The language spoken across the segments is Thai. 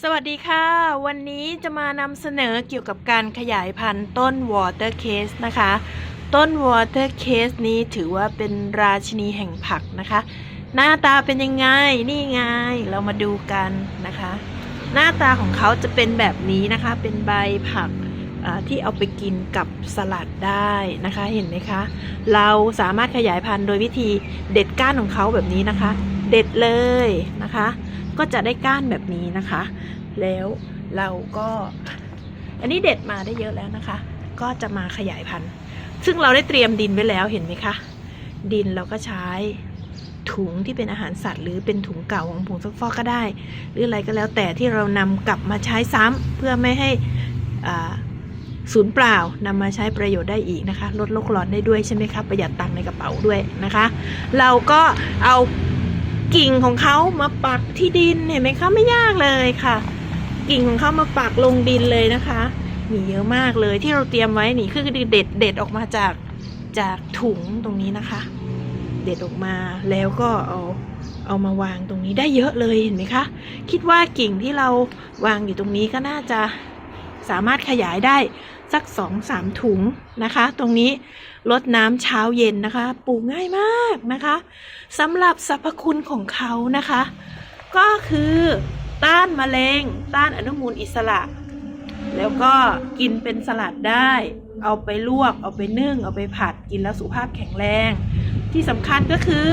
สวัสดีค่ะ วันนี้จะมานำเสนอเกี่ยวกับการขยายพันธุ์ต้น Water Case นะคะ ต้น Water Case นี้ถือว่าเป็นราชินีแห่งผักนะคะ หน้าตาเป็นยังไง นี่ไง เรามาดูกันนะคะ หน้าตาของเขาจะเป็นแบบนี้นะคะ เป็นใบผักที่เอาไปกินกับสลัดได้นะคะ เห็นไหมคะ เราสามารถขยายพันธุ์โดยวิธีเด็ดก้านของเขาแบบนี้นะคะ เด็ดเลยนะคะ ก็จะได้ก้านแบบนี้นะคะ แล้วเราก็ อันนี้เด็ดมาได้เยอะแล้วนะคะ ก็จะมาขยายพันธุ์ ซึ่งเราได้เตรียมดินไว้แล้วเห็นไหมคะ ดินเราก็ใช้ถุงที่เป็นอาหารสัตว์ หรือเป็นถุงเก่าของผงซักฟอกก็ได้ หรืออะไรก็แล้วแต่ที่เรานำกลับมาใช้ซ้ำเพื่อไม่ให้อ่าสูญเปล่านำมาใช้ประโยชน์ได้อีกนะคะ ลดโลกร้อนได้ด้วยใช่ไหมคะประหยัดตังค์ในกระเป๋าด้วยนะคะ เราก็เอา กิ่งของเขามาปักที่ดินเห็นไหมคะไม่ยากเลยค่ะ กิ่งของเขามาปักลงดินเลยนะคะมีเยอะมากเลยที่เราเตรียมไว้นี่คือเด็ดเด็ดออกมาจากจากถุงตรงนี้นะคะ เด็ดออกมาแล้วก็เอาเอามาวางตรงนี้ได้เยอะเลยเห็นไหมคะคิดว่ากิ่งที่เราวางอยู่ตรงนี้ก็น่าจะสามารถขยายได้ สักสองสามถุงนะคะ ตรงนี้ลดน้ำเช้าเย็นนะคะ ปลูกง่ายมากนะคะสำหรับสรรพคุณของเขานะคะ ก็คือต้านมะเร็ง ต้านอนุมูลอิสระ แล้วก็กินเป็นสลัดได้ เอาไปลวก เอาไปนึ่ง เอาไปผัดกินแล้วสุขภาพแข็งแรง ที่สำคัญก็คือ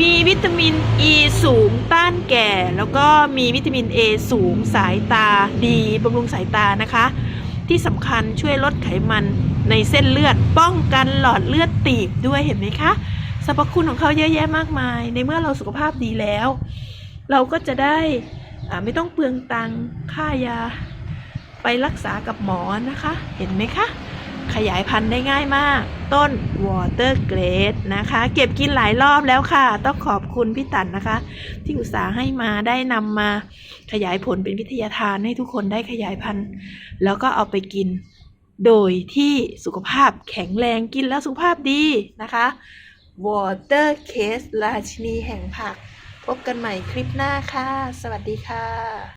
มีวิตามินอ e ีสูงต้านแก่ แล้วก็มีวิตามิน A สูงสายตาดีบำรุงสายตานะคะ ที่สำคัญช่วยลดไขมันในเส้นเลือดป้องกันหลอดเลือดตีบด้วยเห็นไหมคะสรรพคุณของเขาเยอะแยะมากมาย ในเมื่อเราสุขภาพดีแล้ว เราก็จะได้ไม่ต้องเปลืองตังค่ายาไปรักษากับหมอนะคะ เห็นไหมคะ ขยายพันธุ์ได้ง่ายมาก ต้น Water Grade นะคะ เก็บกินหลายรอบแล้วค่ะ ต้องขอบคุณพี่ตันนะคะ ที่อุตส่าห์ให้มาได้นำมาขยายผลเป็นวิทยาทานให้ทุกคนได้ขยายพันธุ์ แล้วก็เอาไปกิน โดยที่สุขภาพแข็งแรงกินแล้วสุขภาพดีนะคะ Water Case ราชินีแห่งผัก พบกันใหม่คลิปหน้าค่ะ สวัสดีค่ะ